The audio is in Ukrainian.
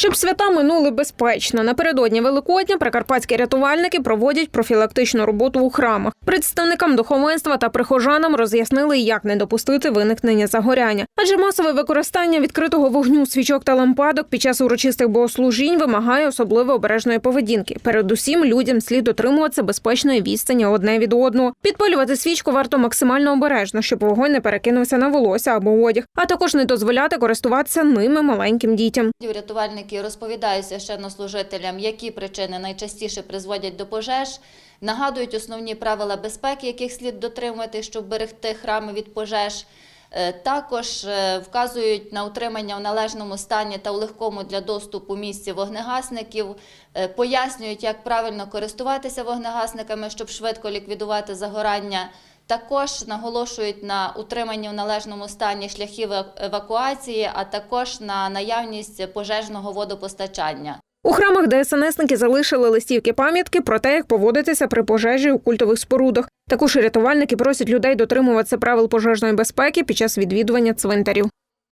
Щоб свята минули безпечно, напередодні Великодня прикарпатські рятувальники проводять профілактичну роботу у храмах. Представникам духовенства та прихожанам роз'яснили, як не допустити виникнення загоряння. Адже масове використання відкритого вогню, свічок та лампадок під час урочистих богослужінь вимагає особливо обережної поведінки. Передусім, людям слід дотримуватися безпечної відстані одне від одного. Підпалювати свічку варто максимально обережно, щоб вогонь не перекинувся на волосся або одяг, а також не дозволяти користуватися ними маленьким дітям. Рятувальники розповідають священнослужителям, які причини найчастіше призводять до пожеж, нагадують основні правила безпеки, яких слід дотримувати, щоб берегти храми від пожеж. Е, Також е, вказують на утримання в належному стані та у легкому для доступу місці вогнегасників, е, пояснюють, як правильно користуватися вогнегасниками, щоб швидко ліквідувати загорання. Також наголошують на утриманні в належному стані шляхів евакуації, а також на наявність пожежного водопостачання. У храмах ДСНСники залишили листівки пам'ятки про те, як поводитися при пожежі у культових спорудах. Також рятувальники просять людей дотримуватися правил пожежної безпеки під час відвідування цвинтарів.